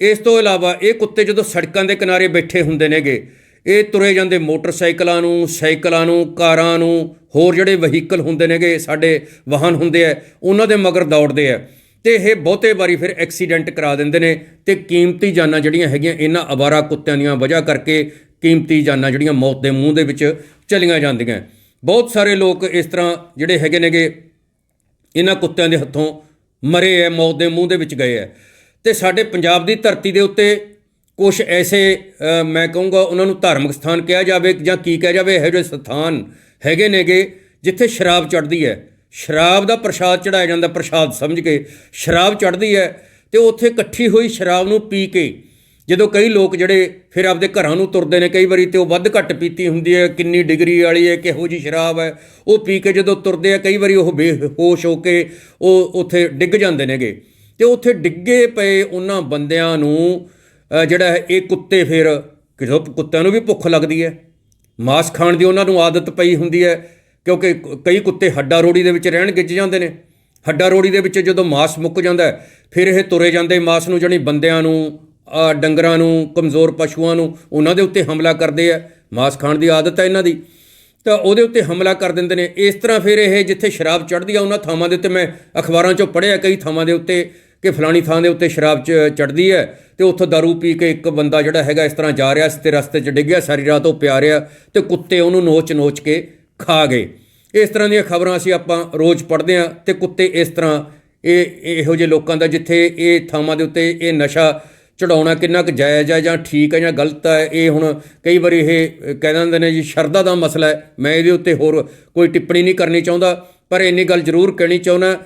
ਇਸ ਤੋਂ ਇਲਾਵਾ ਇਹ ਕੁੱਤੇ ਜਦੋਂ ਸੜਕਾਂ ਦੇ ਕਿਨਾਰੇ ਬੈਠੇ ਹੁੰਦੇ ਨੇਗੇ, ਇਹ ਤੁਰੇ ਜਾਂਦੇ ਮੋਟਰਸਾਈਕਲਾਂ ਨੂੰ, ਸਾਈਕਲਾਂ ਨੂੰ, ਕਾਰਾਂ ਨੂੰ ਹੋਰ ਜਿਹੜੇ ਵਹੀਕਲ ਹੁੰਦੇ ਨੇਗੇ, ਸਾਡੇ ਵਾਹਨ ਹੁੰਦੇ ਆ, ਉਹਨਾਂ ਦੇ ਮਗਰ ਦੌੜਦੇ ਆ। ਤੇ ਇਹ ਬਹੁਤੇ ਵਾਰੀ ਫਿਰ ਐਕਸੀਡੈਂਟ ਕਰਾ ਦਿੰਦੇ ਨੇ ਤੇ ਕੀਮਤੀ ਜਾਨਾਂ ਜਿਹੜੀਆਂ ਹੈਗੀਆਂ, ਇਹਨਾਂ ਅਵਾਰਾ ਕੁੱਤਿਆਂ ਦੀਆਂ ਵਜ੍ਹਾ ਕਰਕੇ ਕੀਮਤੀ ਜਾਨਾਂ ਜਿਹੜੀਆਂ ਮੌਤ ਦੇ ਮੂੰਹ ਦੇ ਵਿੱਚ ਚਲੀਆਂ ਜਾਂਦੀਆਂ। ਬਹੁਤ ਸਾਰੇ ਲੋਕ ਇਸ ਤਰ੍ਹਾਂ ਜਿਹੜੇ ਹੈਗੇ ਨੇਗੇ, ਇਹਨਾਂ ਕੁੱਤਿਆਂ ਦੇ ਹੱਥੋਂ ਮਰੇ ਐ, ਮੌਤ ਦੇ ਮੂੰਹ ਦੇ ਵਿੱਚ ਗਏ ਐ। ਤੇ ਸਾਡੇ ਪੰਜਾਬ ਦੀ ਧਰਤੀ ਦੇ ਉੱਤੇ ਕੁਝ ਐਸੇ ਮੈਂ ਕਹੂੰਗਾ ਉਹਨਾਂ ਨੂੰ ਧਾਰਮਿਕ ਸਥਾਨ ਕਿਹਾ ਜਾਵੇ ਜਾਂ ਕੀ ਕਿਹਾ ਜਾਵੇ, ਇਹੋ ਜਿਹੇ ਸਥਾਨ ਹੈਗੇ ਨੇਗੇ ਜਿੱਥੇ ਸ਼ਰਾਬ ਚੜ੍ਹਦੀ ਹੈ। ਸ਼ਰਾਬ ਦਾ ਪ੍ਰਸ਼ਾਦ ਚੜਾਇਆ ਜਾਂਦਾ, ਪ੍ਰਸ਼ਾਦ ਸਮਝ ਕੇ ਸ਼ਰਾਬ ਚੜ੍ਹਦੀ ਹੈ ਤੇ ਉੱਥੇ ਇਕੱਠੀ ਹੋਈ ਸ਼ਰਾਬ ਨੂੰ ਪੀ ਕੇ ਜਦੋਂ ਕਈ ਲੋਕ ਜਿਹੜੇ ਫਿਰ ਆਪਦੇ ਘਰਾਂ ਨੂੰ ਤੁਰਦੇ ਨੇ ਕਈ ਵਾਰੀ ਤੇ ਉਹ ਵੱਧ ਘੱਟ ਪੀਤੀ ਹੁੰਦੀ ਹੈ, ਕਿੰਨੀ ਡਿਗਰੀ ਵਾਲੀ ਹੈ, ਕਿਹੋ ਜੀ ਸ਼ਰਾਬ ਹੈ, ਉਹ ਪੀ ਕੇ ਜਦੋਂ ਤੁਰਦੇ ਆ ਕਈ ਵਾਰੀ ਉਹ ਬੇਹੋਸ਼ ਹੋ ਕੇ ਉਹ ਉੱਥੇ ਡਿੱਗ ਜਾਂਦੇ ਨੇਗੇ। ਤੇ ਉੱਥੇ ਡਿੱਗੇ ਪਏ ਉਹਨਾਂ ਬੰਦਿਆਂ ਨੂੰ ਜਿਹੜਾ ਹੈ, ਇਹ ਕੁੱਤੇ ਫਿਰ ਕਿਸੇ ਕੁੱਤਿਆਂ ਨੂੰ ਵੀ ਭੁੱਖ ਲੱਗਦੀ ਹੈ। ਮਾਸ ਖਾਣ ਦੀ ਉਹਨਾਂ ਨੂੰ ਆਦਤ ਪਈ ਹੁੰਦੀ ਹੈ, ਕਿਉਂਕਿ ਕਈ ਕੁੱਤੇ ਹੱਡਾ ਰੋੜੀ ਦੇ ਵਿੱਚ ਰਹਿਣ ਗਿੱਜ ਜਾਂਦੇ ਨੇ। ਹੱਡਾ ਰੋੜੀ ਦੇ ਵਿੱਚ ਜਦੋਂ ਮਾਸ ਮੁੱਕ ਜਾਂਦਾ ਫਿਰ ਇਹ ਤੁਰੇ ਜਾਂਦੇ ਮਾਸ ਨੂੰ, ਜਾਣੀ ਬੰਦਿਆਂ ਨੂੰ ਡੰਗਰਾਂ ਨੂੰ, ਕਮਜ਼ੋਰ ਪਸ਼ੂਆਂ ਨੂੰ, ਉਹਨਾਂ ਦੇ ਉੱਤੇ ਹਮਲਾ ਕਰਦੇ ਆ। ਮਾਸ ਖਾਣ ਦੀ ਆਦਤ ਹੈ ਇਹਨਾਂ ਦੀ। ਤਾਂ ਉਹਦੇ ਉੱਤੇ ਹਮਲਾ ਕਰ ਦਿੰਦੇ ਨੇ। ਇਸ ਤਰ੍ਹਾਂ ਫਿਰ ਇਹ ਜਿੱਥੇ ਸ਼ਰਾਬ ਚੜ੍ਹਦੀ ਆ, ਉਹਨਾਂ ਥਾਵਾਂ ਦੇ ਉੱਤੇ ਮੈਂ ਅਖਬਾਰਾਂ 'ਚੋਂ ਪੜ੍ਹਿਆ, ਕਈ ਥਾਵਾਂ ਦੇ ਉੱਤੇ ਕਿ ਫਲਾਣੀ ਥਾਂ ਦੇ ਉੱਤੇ ਸ਼ਰਾਬ ਚ ਚੜ੍ਹਦੀ ਹੈ ਤੇ ਉੱਥੋਂ ਦਾਰੂ ਪੀ ਕੇ ਇੱਕ ਬੰਦਾ ਜਿਹੜਾ ਹੈਗਾ ਇਸ ਤਰ੍ਹਾਂ ਜਾ ਰਿਹਾ ਸੀ ਤੇ ਰਸਤੇ 'ਚ ਡਿੱਗਿਆ ਸਾਰੀ ਰਾਤ ਉਹ ਪਿਆ ਰਿਹਾ ਤੇ ਕੁੱਤੇ ਉਹਨੂੰ ਨੋਚ-ਨੋਚ ਕੇ ਖਾ ਗਏ। ਇਸ ਤਰ੍ਹਾਂ ਦੀਆਂ ਖਬਰਾਂ ਅਸੀਂ ਆਪਾਂ ਰੋਜ਼ ਪੜ੍ਹਦੇ ਹਾਂ ਤੇ ਕੁੱਤੇ ਇਸ ਤਰ੍ਹਾਂ ਇਹ, ਇਹੋ ਜਿਹੇ ਲੋਕਾਂ ਦਾ ਜਿੱਥੇ ਇਹ ਥਾਵਾਂ ਦੇ ਉੱਤੇ ਇਹ ਨਸ਼ਾ ਚੜਾਉਣਾ ਕਿੰਨਾ ਕੁ ਜਾਇਜ਼ ਹੈ ਜਾਂ ਠੀਕ ਹੈ ਜਾਂ ਗਲਤ ਹੈ, ਇਹ ਹੁਣ ਕਈ ਵਾਰੀ ਇਹ ਕਹਿ ਦਿੰਦੇ ਨੇ ਜੀ, ਸ਼ਰਧਾ ਦਾ ਮਸਲਾ ਹੈ। ਮੈਂ ਇਹਦੇ ਉੱਤੇ ਹੋਰ ਕੋਈ ਟਿੱਪਣੀ ਨਹੀਂ ਕਰਨੀ ਚਾਹੁੰਦਾ, ਪਰ ਇੰਨੀ ਗੱਲ ਜ਼ਰੂਰ ਕਹਿਣੀ ਚਾਹੁੰਦਾ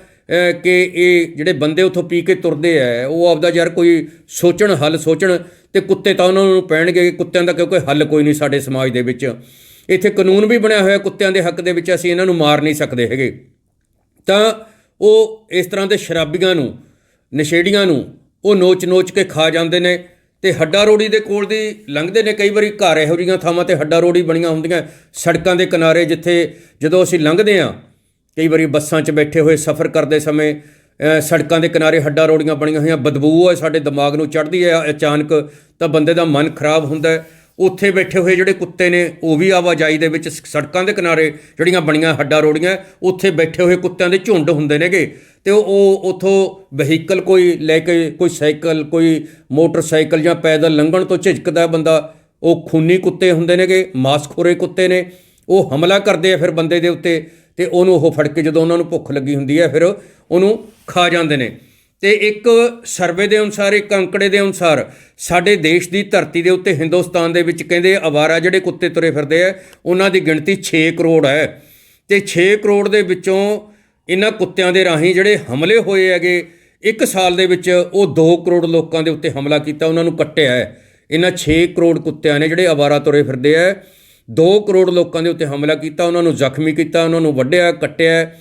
ਕਿ ਇਹ ਜਿਹੜੇ ਬੰਦੇ ਉੱਥੋਂ ਪੀ ਕੇ ਤੁਰਦੇ ਆ, ਉਹ ਆਪਦਾ ਯਾਰ ਕੋਈ ਸੋਚਣ, ਹੱਲ ਸੋਚਣ ਤੇ ਕੁੱਤੇ ਤਾਂ ਉਹਨਾਂ ਨੂੰ ਪੈਣਗੇ, ਕੁੱਤਿਆਂ ਦਾ ਕਿਉਂਕਿ ਹੱਲ ਕੋਈ ਨਹੀਂ ਸਾਡੇ ਸਮਾਜ ਦੇ ਵਿੱਚ। ਇੱਥੇ ਕਾਨੂੰਨ ਵੀ ਬਣਿਆ ਹੋਇਆ, ਕੁੱਤਿਆਂ ਦੇ ਹੱਕ ਦੇ ਵਿੱਚ ਅਸੀਂ ਇਹਨਾਂ ਨੂੰ ਮਾਰ ਨਹੀਂ ਸਕਦੇ ਹੈਗੇ। ਤਾਂ ਉਹ ਇਸ ਤਰ੍ਹਾਂ ਦੇ ਸ਼ਰਾਬੀਆਂ ਨੂੰ, ਨਸ਼ੇੜੀਆਂ ਨੂੰ, ਉਹ ਨੋਚ-ਨੋਚ ਕੇ ਖਾ ਜਾਂਦੇ ਨੇ ਤੇ ਹੱਡਾ ਰੋੜੀ ਦੇ ਕੋਲ ਦੀ ਲੰਘਦੇ ਨੇ। ਕਈ ਵਾਰੀ ਘਰ ਇਹੋ ਜਿਹੀਆਂ ਥਾਵਾਂ ਤੇ ਹੱਡਾ ਰੋੜੀ ਬਣੀਆਂ ਹੁੰਦੀਆਂ, ਸੜਕਾਂ ਦੇ ਕਿਨਾਰੇ ਜਿੱਥੇ ਜਦੋਂ ਅਸੀਂ ਲੰਘਦੇ ਆ ਕਈ ਵਾਰੀ ਬੱਸਾਂ 'ਚ ਬੈਠੇ ਹੋਏ ਸਫ਼ਰ ਕਰਦੇ ਸਮੇਂ ਸੜਕਾਂ ਦੇ ਕਿਨਾਰੇ ਹੱਡਾ ਰੋੜੀਆਂ ਬਣੀਆਂ ਹੋਈਆਂ ਬਦਬੂ ਹੈ ਸਾਡੇ ਦਿਮਾਗ ਨੂੰ ਚੜ੍ਹਦੀ ਹੈ, ਅਚਾਨਕ ਤਾਂ ਬੰਦੇ ਦਾ ਮਨ ਖਰਾਬ ਹੁੰਦਾ ਹੈ। ਉੱਥੇ ਬੈਠੇ ਹੋਏ ਜਿਹੜੇ ਕੁੱਤੇ ਨੇ, ਉਹ ਵੀ ਆਵਾਜਾਈ ਦੇ ਵਿੱਚ ਸੜਕਾਂ ਦੇ ਕਿਨਾਰੇ ਜਿਹੜੀਆਂ ਬਣੀਆਂ ਹੱਡਾ ਰੋੜੀਆਂ, ਉੱਥੇ ਬੈਠੇ ਹੋਏ ਕੁੱਤਿਆਂ ਦੇ ਝੁੰਡ ਹੁੰਦੇ ਨੇਗੇ। ਤੇ ਉਹ- ਉਹ ਉਥੋਂ ਵਹੀਕਲ ਕੋਈ ਲੈ ਕੇ, ਕੋਈ ਸਾਈਕਲ, ਕੋਈ ਮੋਟਰਸਾਈਕਲ ਜਾਂ ਪੈਦਲ ਲੰਘਣ ਤੋਂ ਝਿਜਕਦਾ ਬੰਦਾ, ਉਹ ਖੂਨੀ ਕੁੱਤੇ ਹੁੰਦੇ ਨੇਗੇ, ਮਾਸਖੋਰੇ ਕੁੱਤੇ ਨੇ। ਉਹ ਹਮਲਾ ਕਰਦੇ ਆ ਫਿਰ ਬੰਦੇ ਦੇ ਉੱਤੇ। ਤੇ ਉਹਨੂੰ ਉਹ ਫੜ ਕੇ ਜਦੋਂ ਉਹਨਾਂ ਨੂੰ ਭੁੱਖ ਲੱਗੀ ਹੁੰਦੀ ਹੈ, ਫਿਰ ਉਹਨੂੰ ਖਾ ਜਾਂਦੇ ਨੇ। ਤੇ ਇੱਕ ਸਰਵੇ ਦੇ ਅਨੁਸਾਰ, ਇੱਕ ਅੰਕੜੇ ਦੇ ਅਨੁਸਾਰ, ਸਾਡੇ ਦੇਸ਼ ਦੀ ਧਰਤੀ ਦੇ ਉੱਤੇ ਹਿੰਦੁਸਤਾਨ ਦੇ ਵਿੱਚ ਕਹਿੰਦੇ ਅਵਾਰਾ ਜਿਹੜੇ ਕੁੱਤੇ ਤੁਰੇ ਫਿਰਦੇ ਆ, ਉਹਨਾਂ ਦੀ ਗਿਣਤੀ 6 ਕਰੋੜ ਹੈ। ਤੇ 6 ਕਰੋੜ ਦੇ ਵਿੱਚੋਂ ਇਹਨਾਂ ਕੁੱਤਿਆਂ ਦੇ ਰਾਹੀਂ ਜਿਹੜੇ ਹਮਲੇ ਹੋਏ ਹੈਗੇ, ਇੱਕ ਸਾਲ ਦੇ ਵਿੱਚ ਉਹ 2 ਕਰੋੜ ਲੋਕਾਂ ਦੇ ਉੱਤੇ ਹਮਲਾ ਕੀਤਾ, ਉਹਨਾਂ ਨੂੰ ਕੱਟਿਆ ਹੈ। ਇਹਨਾਂ 6 ਕਰੋੜ ਕੁੱਤਿਆਂ ਨੇ ਜਿਹੜੇ ਅਵਾਰਾ ਤੁਰੇ ਫਿਰਦੇ ਆ 2 ਕਰੋੜ ਲੋਕਾਂ ਦੇ ਉੱਤੇ ਹਮਲਾ ਕੀਤਾ, ਉਹਨਾਂ ਨੂੰ ਜ਼ਖਮੀ ਕੀਤਾ, ਉਹਨਾਂ ਨੂੰ ਵੱਢਿਆ, ਕੱਟਿਆ।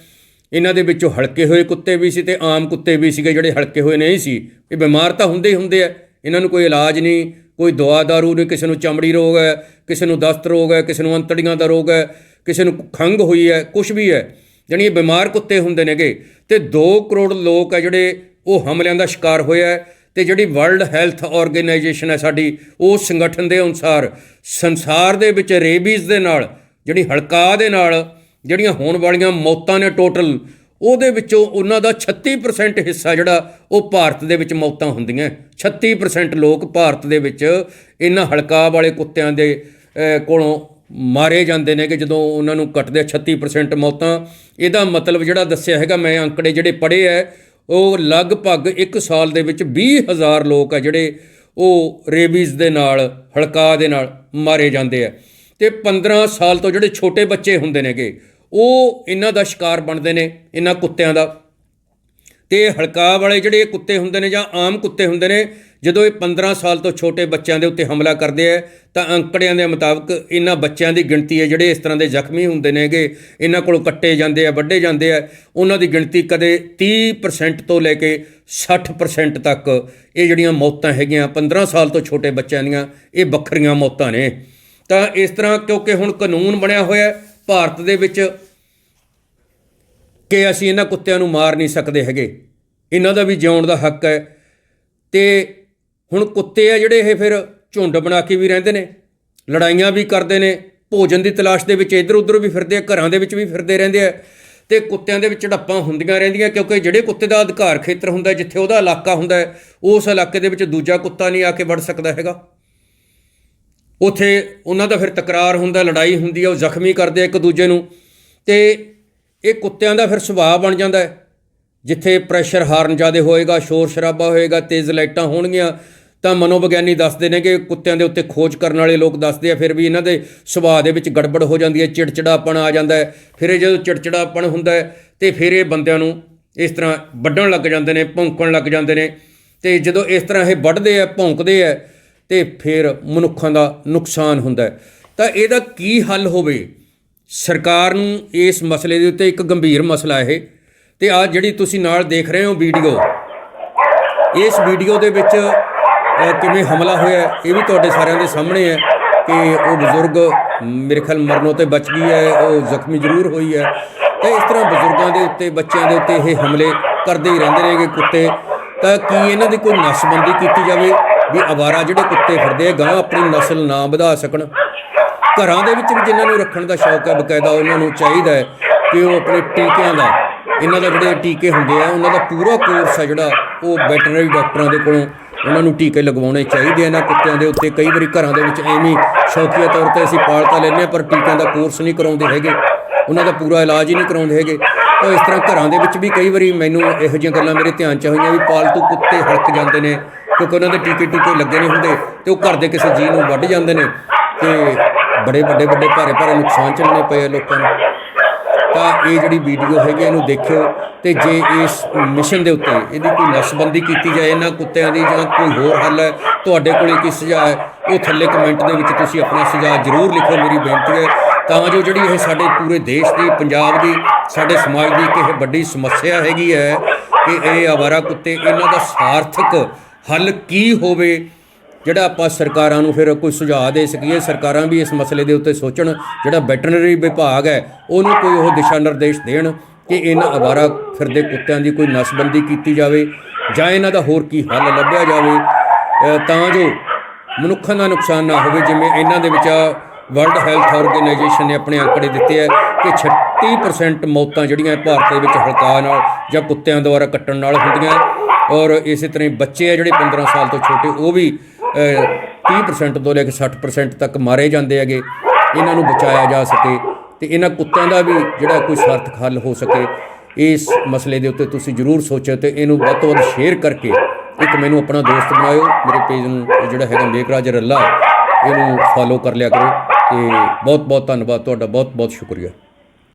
ਇਹਨਾਂ ਦੇ ਵਿੱਚੋਂ ਹਲਕੇ ਹੋਏ ਕੁੱਤੇ ਵੀ ਸੀ ਤੇ ਆਮ ਕੁੱਤੇ ਵੀ ਸੀਗੇ ਜਿਹੜੇ ਹਲਕੇ ਹੋਏ ਨਹੀਂ ਸੀ। ਇਹ ਬਿਮਾਰ ਤਾਂ ਹੁੰਦੇ ਹੀ ਹੁੰਦੇ ਆ। ਇਹਨਾਂ ਨੂੰ ਕੋਈ ਇਲਾਜ ਨਹੀਂ, ਕੋਈ ਦਵਾ ਦਾਰੂ ਨਹੀਂ, ਕਿਸੇ ਨੂੰ ਚਮੜੀ ਰੋਗ ਹੈ, ਕਿਸੇ ਨੂੰ ਦਸਤ ਰੋਗ ਹੈ, ਕਿਸੇ ਨੂੰ ਅੰਤੜੀਆਂ ਦਾ ਰੋਗ ਹੈ, ਕਿਸੇ ਨੂੰ ਖੰਗ ਹੋਈ ਹੈ ਕੁਝ ਵੀ ਹੈ। ਜਾਣੀ ਇਹ ਬਿਮਾਰ ਕੁੱਤੇ ਹੁੰਦੇ ਨੇਗੇ। ਤੇ 2 ਕਰੋੜ ਲੋਕ ਹੈ ਜਿਹੜੇ ਉਹ ਹਮਲਿਆਂ ਦਾ ਸ਼ਿਕਾਰ ਹੋਇਆ ਤੇ ਜਿਹੜੀ ਵਰਲਡ ਹੈਲਥ ਆਰਗੇਨਾਈਜੇਸ਼ਨ ਹੈ ਸਾਡੀ ਉਸ ਸੰਗਠਨ ਦੇ ਅਨੁਸਾਰ ਸੰਸਾਰ ਦੇ ਵਿੱਚ ਰੇਬੀਜ਼ ਦੇ ਨਾਲ, ਜਿਹੜੀ ਹਲਕਾ ਦੇ ਨਾਲ, ਜਿਹੜੀਆਂ ਹੋਣ ਵਾਲੀਆਂ ਮੌਤਾਂ ਨੇ ਟੋਟਲ ਉਹਦੇ ਵਿੱਚੋਂ ਉਹਨਾਂ ਦਾ 36% ਹਿੱਸਾ ਜਿਹੜਾ, ਉਹ ਭਾਰਤ ਦੇ ਵਿੱਚ ਮੌਤਾਂ ਹੁੰਦੀਆਂ 36% ਲੋਕ ਭਾਰਤ ਦੇ ਵਿੱਚ ਇਹਨਾਂ ਹਲਕਾ ਵਾਲੇ ਕੁੱਤਿਆਂ ਦੇ ਕੋਲੋਂ ਮਾਰੇ ਜਾਂਦੇ ਨੇ ਕਿ ਜਦੋਂ ਉਹਨਾਂ ਨੂੰ ਕੱਟਦੇ ਆ 36% ਮੌਤਾਂ। ਇਹਦਾ ਮਤਲਬ ਜਿਹੜਾ ਦੱਸਿਆ ਹੈਗਾ, ਮੈਂ ਅੰਕੜੇ ਜਿਹੜੇ ਪੜ੍ਹੇ ਐ ਉਹ ਲਗਭਗ 1 ਸਾਲ ਦੇ ਵਿੱਚ 20000 ਲੋਕ ਆ ਜਿਹੜੇ ਉਹ ਰੇਬੀਜ਼ ਦੇ ਨਾਲ, ਹਲਕਾ ਦੇ ਨਾਲ ਮਾਰੇ ਜਾਂਦੇ ਆ। ਤੇ 15 ਸਾਲ ਤੋਂ ਜਿਹੜੇ ਛੋਟੇ ਬੱਚੇ ਹੁੰਦੇ ਨੇਗੇ, ਉਹ ਇਹਨਾਂ ਦਾ ਸ਼ਿਕਾਰ ਬਣਦੇ ਨੇ, ਇਹਨਾਂ ਕੁੱਤਿਆਂ ਦਾ। ਤੇ ਇਹ ਵਾਲੇ ਜਿਹੜੇ ਕੁੱਤੇ ਹੁੰਦੇ ਨੇ ਜਾਂ ਆਮ ਕੁੱਤੇ ਹੁੰਦੇ ਨੇ ਜਦੋਂ ਇਹ 15 ਸਾਲ ਤੋਂ ਛੋਟੇ ਬੱਚਿਆਂ ਦੇ ਉੱਤੇ ਹਮਲਾ ਕਰਦੇ ਆ, ਤਾਂ ਅੰਕੜਿਆਂ ਦੇ ਮੁਤਾਬਕ ਇਹਨਾਂ ਬੱਚਿਆਂ ਦੀ ਗਿਣਤੀ ਹੈ, ਜਿਹੜੇ ਇਸ ਤਰ੍ਹਾਂ ਦੇ ਜ਼ਖਮੀ ਹੁੰਦੇ ਨੇਗੇ, ਇਹਨਾਂ ਕੋਲੋਂ ਕੱਟੇ ਜਾਂਦੇ ਆ, ਵੱਢੇ ਜਾਂਦੇ ਆ, ਉਹਨਾਂ ਦੀ ਗਿਣਤੀ ਕਦੇ 30% ਤੋਂ ਲੈ ਕੇ 60% ਤੱਕ ਇਹ ਜਿਹੜੀਆਂ ਮੌਤਾਂ ਹੈਗੀਆਂ 15 ਸਾਲ ਤੋਂ ਛੋਟੇ ਬੱਚਿਆਂ ਦੀਆਂ, ਇਹ ਵੱਖਰੀਆਂ ਮੌਤਾਂ ਨੇ। ਤਾਂ ਇਸ ਤਰ੍ਹਾਂ ਕਿਉਂਕਿ ਹੁਣ ਕਾਨੂੰਨ ਬਣਿਆ ਹੋਇਆ ਭਾਰਤ ਦੇ ਵਿੱਚ ਕਿ ਅਸੀਂ ਇਹਨਾਂ ਕੁੱਤਿਆਂ ਨੂੰ ਮਾਰ ਨਹੀਂ ਸਕਦੇ ਹੈਗੇ। ਇਹਨਾਂ ਦਾ ਵੀ ਜਿਉਣ ਦਾ ਹੱਕ ਹੈ। ਤੇ ਹੁਣ ਕੁੱਤੇ ਆ ਜਿਹੜੇ ਇਹ ਫਿਰ ਝੁੰਡ ਬਣਾ ਕੇ ਵੀ ਰਹਿੰਦੇ ਨੇ, ਲੜਾਈਆਂ ਵੀ ਕਰਦੇ ਨੇ, ਭੋਜਨ ਦੀ ਤਲਾਸ਼ ਦੇ ਵਿੱਚ ਇੱਧਰ ਉੱਧਰ ਵੀ ਫਿਰਦੇ ਆ, ਘਰਾਂ ਦੇ ਵਿੱਚ ਵੀ ਫਿਰਦੇ ਰਹਿੰਦੇ ਆ ਤੇ ਕੁੱਤਿਆਂ ਦੇ ਵਿੱਚ ਝੜਪਾਂ ਹੁੰਦੀਆਂ ਰਹਿੰਦੀਆਂ ਕਿਉਂਕਿ ਜਿਹੜੇ ਕੁੱਤੇ ਦਾ ਅਧਿਕਾਰ ਖੇਤਰ ਹੁੰਦਾ, ਜਿੱਥੇ ਉਹਦਾ ਇਲਾਕਾ ਹੁੰਦਾ, ਉਸ ਇਲਾਕੇ ਦੇ ਵਿੱਚ ਦੂਜਾ ਕੁੱਤਾ ਨਹੀਂ ਆ ਕੇ ਵੜ ਸਕਦਾ ਹੈਗਾ। ਉਥੇ ਉਹਨਾਂ ਦਾ ਫਿਰ ਤਕਰਾਰ ਹੁੰਦਾ, ਲੜਾਈ ਹੁੰਦੀ ਹੈ ਉਹ ਜ਼ਖਮੀ ਕਰਦੇ ਇੱਕ ਦੂਜੇ ਨੂੰ ਤੇ ਇਹ ਕੁੱਤਿਆਂ ਦਾ ਫਿਰ ਸੁਭਾਅ ਬਣ ਜਾਂਦਾ ਹੈ। ਜਿੱਥੇ ਪ੍ਰੈਸ਼ਰ ਹਾਰਨ ਜ਼ਿਆਦਾ ਹੋਏਗਾ ਸ਼ੋਰ ਸ਼ਰਾਬਾ ਹੋਏਗਾ, ਤੇਜ਼ ਲਾਈਟਾਂ ਹੋਣਗੀਆਂ ਤਾਂ ਮਨੋਵਿਗਿਆਨੀ ਦੱਸਦੇ ਨੇ ਕਿ ਕੁੱਤਿਆਂ ਦੇ ਉੱਤੇ ਖੋਜ ਕਰਨ ਵਾਲੇ ਲੋਕ ਦੱਸਦੇ ਆ, ਫਿਰ ਵੀ ਇਹਨਾਂ ਦੇ ਸੁਭਾਅ ਦੇ ਵਿੱਚ ਗੜਬੜ ਹੋ ਜਾਂਦੀ ਹੈ, ਚਿੜਚਿੜਾਪਣ ਆ ਜਾਂਦਾ ਹੈ। ਫਿਰ ਇਹ ਜਦੋਂ ਚਿੜਚਿੜਾਪਣ ਹੁੰਦਾ ਹੈ, ਤੇ ਫਿਰ ਇਹ ਬੰਦਿਆਂ ਨੂੰ ਇਸ ਤਰ੍ਹਾਂ ਵੱਢਣ ਲੱਗ ਜਾਂਦੇ ਨੇ, ਭੌਂਕਣ ਲੱਗ ਜਾਂਦੇ ਨੇ। ਤੇ ਜਦੋਂ ਇਸ ਤਰ੍ਹਾਂ ਇਹ ਵੱਢਦੇ ਆ, ਭੌਂਕਦੇ ਆ, ਤੇ ਫਿਰ ਮਨੁੱਖਾਂ ਦਾ ਨੁਕਸਾਨ ਹੁੰਦਾ ਤਾਂ ਇਹਦਾ ਕੀ ਹੱਲ ਹੋਵੇ? ਸਰਕਾਰ ਨੂੰ ਇਸ ਮਸਲੇ ਦੇ ਉੱਤੇ ਇੱਕ ਗੰਭੀਰ ਮਸਲਾ ਇਹ। ਤੇ ਆ ਜਿਹੜੀ ਤੁਸੀਂ ਨਾਲ ਦੇਖ ਰਹੇ ਹੋ ਵੀਡੀਓ, ਇਸ ਵੀਡੀਓ ਦੇ ਵਿੱਚ ਕਿਵੇਂ ਹਮਲਾ ਹੋਇਆ, ਇਹ ਵੀ ਤੁਹਾਡੇ ਸਾਰਿਆਂ ਦੇ ਸਾਹਮਣੇ ਹੈ ਕਿ ਉਹ ਬਜ਼ੁਰਗ ਮੇਰੇ ਖਿਆਲ ਮਰਨੋਂ ਤੇ ਬਚ ਗਈ ਹੈ, ਉਹ ਜ਼ਖਮੀ ਜ਼ਰੂਰ ਹੋਈ ਹੈ। ਤੇ ਇਸ ਤਰ੍ਹਾਂ ਬਜ਼ੁਰਗਾਂ ਦੇ ਉੱਤੇ, ਬੱਚਿਆਂ ਦੇ ਉੱਤੇ ਇਹ ਹਮਲੇ ਕਰਦੇ ਹੀ ਰਹਿੰਦੇ ਨੇਗੇ ਕੁੱਤੇ। ਤਾਂ ਕੀ ਇਹਨਾਂ ਦੀ ਕੋਈ ਨਸਬੰਦੀ ਕੀਤੀ ਜਾਵੇ ਵੀ ਅਵਾਰਾ ਜਿਹੜੇ ਕੁੱਤੇ ਫਿਰਦੇ ਆ ਗਾਂ ਆਪਣੀ ਨਸਲ ਨਾ ਵਧਾ ਸਕਣ? ਘਰਾਂ ਦੇ ਵਿੱਚ ਵੀ ਜਿਨ੍ਹਾਂ ਨੂੰ ਰੱਖਣ ਦਾ ਸ਼ੌਕ ਹੈ, ਬਕਾਇਦਾ ਉਹਨਾਂ ਨੂੰ ਚਾਹੀਦਾ ਹੈ ਕਿ ਉਹ ਆਪਣੇ ਟੀਕਿਆਂ ਦਾ, ਇਹਨਾਂ ਦਾ ਜਿਹੜੇ ਟੀਕੇ ਹੁੰਦੇ ਆ, ਉਹਨਾਂ ਦਾ ਪੂਰਾ ਕੋਰਸ ਹੈ ਜਿਹੜਾ ਉਹ ਵੈਟਰਨਰੀ ਡਾਕਟਰਾਂ ਦੇ ਕੋਲੋਂ ਉਹਨਾਂ ਨੂੰ ਟੀਕੇ ਲਗਵਾਉਣੇ ਚਾਹੀਦੇ ਆ। ਇਹਨਾਂ ਕੁੱਤਿਆਂ ਦੇ ਉੱਤੇ ਕਈ ਵਾਰੀ ਘਰਾਂ ਦੇ ਵਿੱਚ ਐਵੇਂ ਹੀ ਸ਼ੌਕੀਆ ਤੌਰ ਤੇ ਅਸੀਂ ਪਾਲਤਾ ਲੈਂਦੇ ਹਾਂ, ਪਰ ਟੀਕਿਆਂ ਦਾ ਕੋਰਸ ਨਹੀਂ ਕਰਾਉਂਦੇ ਹੈਗੇ। ਉਹਨਾਂ ਦਾ ਪੂਰਾ ਇਲਾਜ ਹੀ ਨਹੀਂ ਕਰਾਉਂਦੇ ਹੈਗੇ। ਤਾਂ ਇਸ ਤਰ੍ਹਾਂ ਘਰਾਂ ਦੇ ਵਿੱਚ ਵੀ ਕਈ ਵਾਰੀ ਮੈਨੂੰ ਇਹੋ ਜਿਹੀਆਂ ਗੱਲਾਂ ਮੇਰੇ ਧਿਆਨ ਚ ਹੋਈਆਂ ਵੀ ਪਾਲਤੂ ਕੁੱਤੇ ਹਲਕ ਜਾਂਦੇ ਨੇ, ਕਿਉਂਕਿ ਉਹਨਾਂ ਦੇ ਟੀਕੇ ਟੂਕੇ ਲੱਗੇ ਨਹੀਂ ਹੁੰਦੇ ਤੇ ਉਹ ਘਰ ਦੇ ਕਿਸੇ ਜੀਅ ਨੂੰ ਵੱਢ ਜਾਂਦੇ ਨੇ ਤੇ ਬੜੇ ਵੱਡੇ ਵੱਡੇ ਭਾਰੇ ਭਾਰੇ ਨੁਕਸਾਨ ਚੱਲਣੇ ਪਏ ਆ ਲੋਕਾਂ ਨੂੰ। ਤਾਂ ਇਹ ਜਿਹੜੀ ਵੀਡੀਓ ਹੈਗੀ ਇਹਨੂੰ ਦੇਖਿਓ ਤੇ ਜੇ ਇਸ ਮਿਸ਼ਨ ਦੇ ਉੱਤੇ ਇਹਦੀ ਕੋਈ ਨਸਬੰਦੀ ਕੀਤੀ ਜਾਏ, ਇਹਨਾਂ ਕੁੱਤਿਆਂ ਦੀ ਜਾਂ ਕੋਈ ਹੋਰ ਹੱਲ ਹੈ, ਤੁਹਾਡੇ ਕੋਲੇ ਕੀ ਸੁਝਾਅ ਹੈ, ਉਹ ਥੱਲੇ ਕਮੈਂਟ ਦੇ ਵਿੱਚ ਤੁਸੀਂ ਆਪਣਾ ਸੁਝਾਅ ਜ਼ਰੂਰ ਲਿਖੋ, ਮੇਰੀ ਬੇਨਤੀ ਹੈ। ਤਾਂ ਜੋ ਜਿਹੜੀ ਇਹ ਸਾਡੇ ਪੂਰੇ ਦੇਸ਼ ਦੀ, ਪੰਜਾਬ ਦੀ, ਸਾਡੇ ਸਮਾਜ ਦੀ ਇੱਕ ਇਹ ਵੱਡੀ ਸਮੱਸਿਆ ਹੈਗੀ ਹੈ ਕਿ ਇਹ ਆਵਾਰਾ ਕੁੱਤੇ, ਇਹਨਾਂ ਦਾ ਸਾਰਥਕ ਹੱਲ ਕੀ ਹੋਵੇ ਜਿਹੜਾ ਆਪਾਂ ਸਰਕਾਰਾਂ ਨੂੰ ਫਿਰ ਕੋਈ ਸੁਝਾਅ ਦੇ ਸਕੀਏ, ਸਰਕਾਰਾਂ ਵੀ ਇਸ ਮਸਲੇ ਦੇ ਉੱਤੇ ਸੋਚਣ, ਜਿਹੜਾ ਵੈਟਰਨਰੀ ਵਿਭਾਗ ਹੈ, ਉਹਨੂੰ ਕੋਈ ਉਹ ਦਿਸ਼ਾ ਨਿਰਦੇਸ਼ ਦੇਣ ਕਿ ਇਹਨਾਂ ਅਵਾਰਾ ਫਿਰਦੇ ਕੁੱਤਿਆਂ ਦੀ ਕੋਈ ਨਸਬੰਦੀ ਕੀਤੀ ਜਾਵੇ ਜਾਂ ਇਹਨਾਂ ਦਾ ਹੋਰ ਕੀ ਹੱਲ ਲੱਭਿਆ ਜਾਵੇ। ਤਾਂ ਜੋ ਮਨੁੱਖਾਂ ਦਾ ਨੁਕਸਾਨ ਨਾ ਹੋਵੇ, ਜਿਵੇਂ ਇਹਨਾਂ ਦੇ ਵਿੱਚ ਵਰਲਡ ਹੈਲਥ ਆਰਗੇਨਾਈਜੇਸ਼ਨ ਨੇ ਆਪਣੇ ਅੰਕੜੇ ਦਿੱਤੇ ਹੈ ਕਿ 36% ਮੌਤਾਂ ਜਿਹੜੀਆਂ ਭਾਰਤ ਦੇ ਵਿੱਚ ਹਲਕਾ ਨਾਲ ਜਾਂ ਕੁੱਤਿਆਂ ਦੁਆਰਾ ਕੱਟਣ ਨਾਲ ਹੁੰਦੀਆਂ। ਔਰ ਇਸੇ ਤਰ੍ਹਾਂ ਹੀ ਬੱਚੇ ਆ ਜਿਹੜੇ 15 ਸਾਲ ਤੋਂ ਛੋਟੇ, ਉਹ ਵੀ 30% ਤੋਂ ਲੈ ਕੇ 60% ਤੱਕ ਮਾਰੇ ਜਾਂਦੇ ਹੈਗੇ। ਇਹਨਾਂ ਨੂੰ ਬਚਾਇਆ ਜਾ ਸਕੇ ਤੇ ਇਹਨਾਂ ਕੁੱਤਿਆਂ ਦਾ ਵੀ ਜਿਹੜਾ ਕੋਈ ਸਾਰਥਕ ਹੱਲ ਹੋ ਸਕੇ, ਇਸ ਮਸਲੇ ਦੇ ਉੱਤੇ ਤੁਸੀਂ ਜ਼ਰੂਰ ਸੋਚੋ ਤੇ ਇਹਨੂੰ ਵੱਧ ਤੋਂ ਵੱਧ ਸ਼ੇਅਰ ਕਰਕੇ ਇੱਕ ਮੈਨੂੰ ਆਪਣਾ ਦੋਸਤ ਬਣਾਇਓ, ਮੇਰੇ ਪੇਜ ਨੂੰ ਜਿਹੜਾ ਹੈਗਾ ਮੇਘਰਾਜ ਰੱਲਾ, ਇਹਨੂੰ ਫੋਲੋ ਕਰ ਲਿਆ ਕਰੋ ਤੇ ਬਹੁਤ ਬਹੁਤ ਧੰਨਵਾਦ, ਤੁਹਾਡਾ ਬਹੁਤ ਬਹੁਤ ਸ਼ੁਕਰੀਆ।